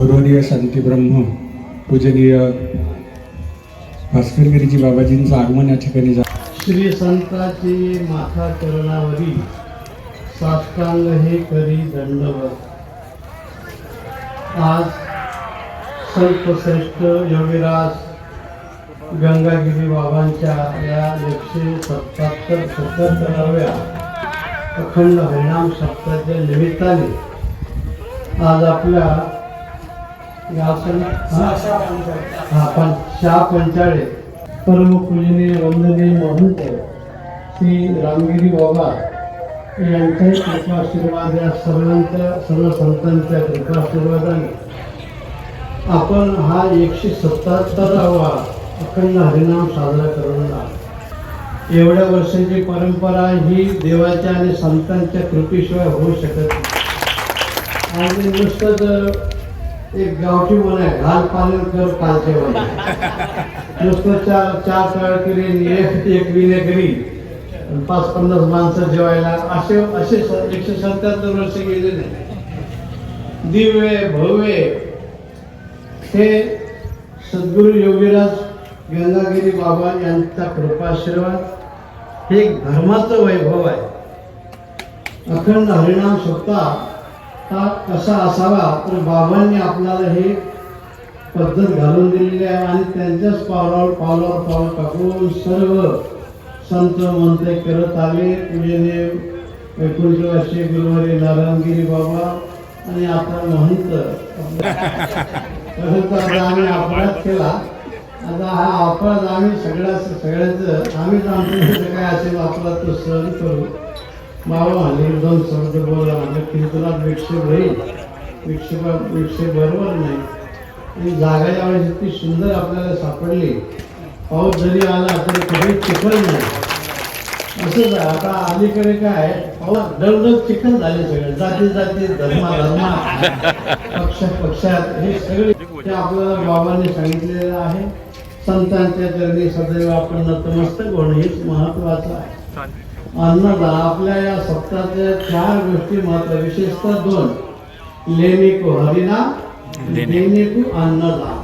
गौरवनीय शांती ब्रह्म पूजनीय भास्करगिरीजी बाबाजींचं आगमन या ठिकाणी जा श्री संताची माथा चरणावरी साष्टांग हे करी दंडवत. आज संतश्रेष्ठ योगीराज गंगागिरी बाबांच्या या एकशे सत्याहत्तर सत्याहत्तराव्या अखंड हरिणाम सप्ताहाच्या निमित्ताने आज आपल्या शहा पंचाळे परम पूजनीय वंदनीय महंत श्री रामगिरी बाबा यांच्याही कृपाशीर्वाद या सर्वांच्या सर्व संतांच्या कृपाशीर्वादाने आपण हा एकशे सत्ताहत्तरावा अखंड हरिनाम साजरा करून एवढ्या वर्षांची परंपरा ही देवाच्या आणि संतांच्या कृपेशिवाय होऊ शकत नाही. आणि नुसतंच एक गावठी मन आहे घाल पालन कर कालचे नुसतं चार चार तळ केली एक एक विने करी पाच पन्नास माणसं जेवायला. असे असे एकशे सत्याहत्तर वर्ष गेले नाही. दिवे भव्य हे सद्गुरू योगीराज गंगागिरी बाबा यांचा कृपाशीर्वाद. हे एक धर्माचं वैभव आहे. अखंड हरिणाम स्वतः हा कसा असावा तर बाबांनी आपल्याला हे पद्धत घालून दिलेली आहे आणि त्यांच्याच पावलावर पावलावर पावलं टाकून सर्व संत मंत्र करत आले. म्हणजे पूजेने एकोणीस वर्षे गुरुवारी नारायणगिरी बाबा आणि आता महंत. आम्ही अपराध केला. आता हा अपराध आम्ही सगळ्या सगळ्याचं आम्हीच आमचं काय असेल अपराध तो सहन करू. मावा म्हणले दोन शब्द बोला म्हणजे कीर्तनात विक्षेप होईल. विक्षेप विक्षेप बरोबर नाही. आणि जागा यावेळेस इतकी सुंदर आपल्याला सापडली. पाऊस जरी आला तरी कधी चिखल नाही. असंच आहे. आता अलीकडे काय पाऊस दररोज चिखल झाले सगळे. जाती जाती धर्मा धर्मा पक्ष पक्षात. हे सगळे ते आपल्याला बाबांनी सांगितलेलं आहे संतांच्या चरणी सदैव आपण नतमस्तक होणं हेच महत्वाचं आहे. अन्नदान आपल्या या सप्ताहाच्या चार गोष्टी महत्त्व विशेषतः दोन. लेणे को हरिनाम देणे को अन्नदान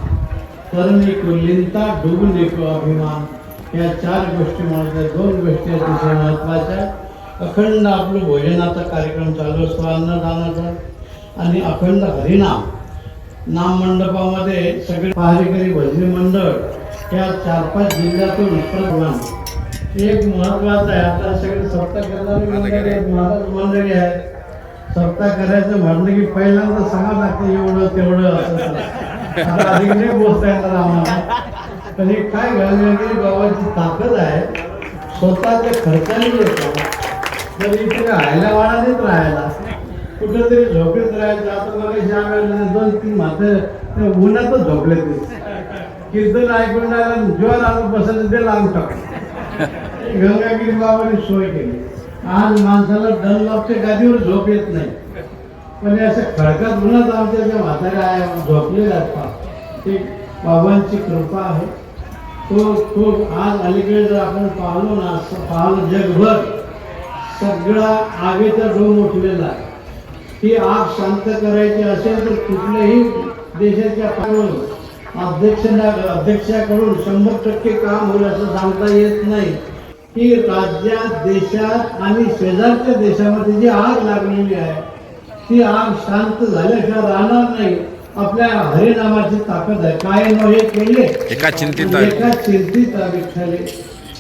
करणे को लिंता डुबणे को अभिमान. या चार गोष्टी महत्त्वाच्या दोन गोष्टी अतिशय महत्त्वाच्या अखंड आपलं भोजनाचा कार्यक्रम चालू असतो अन्नदानाचा. आणि अखंड हरिनाम नाम मंडपामध्ये सगळे पहारेकरी भजनी मंडळ या चार पाच जिल्ह्यातून एक महत्वाचं आहे. आता सगळे सप्ताह करणारे महाराज मंडळी आहेत सप्ताह करायचं म्हणलं की पहिल्यांदा सांगा लागतं एवढं तेवढं असं अधिक नाही बोलता येणार आम्हाला. पण हे काय गणगिरी बाबाची ताकद आहे. स्वतःच्या खर्चाने येतो. तर इथे राहायला देत राहायला. कुठेतरी झोपेत राहायचं. आता ज्या वेळेला दोन तीन म्हाते ते उन्हातच झोपले ते. कीर्तन ऐकून राहिला ज्वर आलं बसायचं ते लावून टाकलं गंगागिरी बाबाने सोय केली. आज माणसाला डनलॉपच्या गादीवर झोप येत नाही. पण असं खडकात म्हणत आमच्या ज्या म्हाताऱ्या आहे झोपलेल्या असतात ते बाबांची कृपा आहे. तो तो आज अलीकडे जर आपण पाहलो ना पाहलो जगभर सगळा आगीचा डोम उठलेला आहे. ती आग शांत करायची असेल तर कुठल्याही देशाच्या पातळीवर अध्यक्षांना अध्यक्षाकडून शंभर टक्के काम होईल असं सांगता येत नाही. की राज्यात देशात आणि शेजारच्या देशामध्ये जी आग लागलेली आहे ती आग शांत झाल्याशिवाय राहणार नाही. आपल्या हरिनामाची ताकद आहे. काय न हे केले? एका चिंतित एका चिंतित विठ्ठले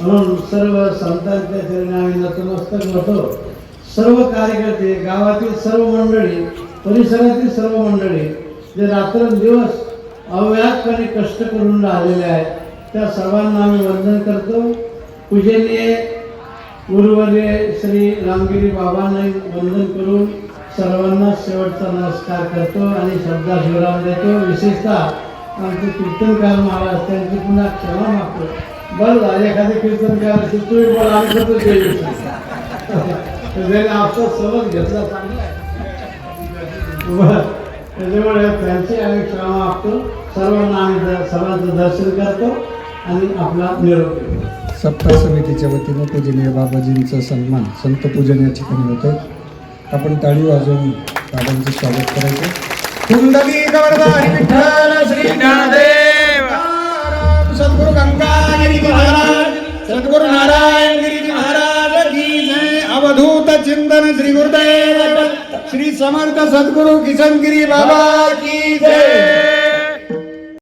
म्हणून सर्व संतांच्या चरणी आम्ही नतमस्तक होतो. सर्व कार्यकर्ते गावातील सर्व मंडळी परिसरातील सर्व मंडळी जे रात्रंदिवस अव्याहतपणे कष्ट करून राहिलेले आहेत त्या सर्वांना आम्ही वंदन करतो. पूजनीय गुरुवर्य श्री रामगिरी बाबांना वंदन करून सर्वांना शेवटचा नमस्कार करतो आणि श्रद्धा शिवराम देतो. विशेषतः आमचे कीर्तनकार महाराज त्यांची पुन्हा क्षमा मागतो. बरं झाले एखादे कीर्तनकार असेल तुम्ही बोला आम्ही करतो त्याने आपला सबक घेतला चांगला बरं. त्याच्यामुळे त्यांची आम्ही क्षमा मागतो. सर्वांना आम्ही सर्वांचं दर्शन करतो आणि आपला निरोप देतो सप्ताह समितीच्या वतीनं पूजनीय बाबाजींचं सन्मान संत पूजन या ठिकाणी होतं आपण ताळी वाजवून बाबांचं स्वागत करायचं. कुंडली विठ्ठल श्री ज्ञानदेव सद्गुरु गंगागिरी महाराज सद्गुरु नारायण गिरीजी महाराज की जय. अवधूत चिंतन श्री गुरुदेव श्री समर्थ सद्गुरु किशनगिरी बाबा की जय.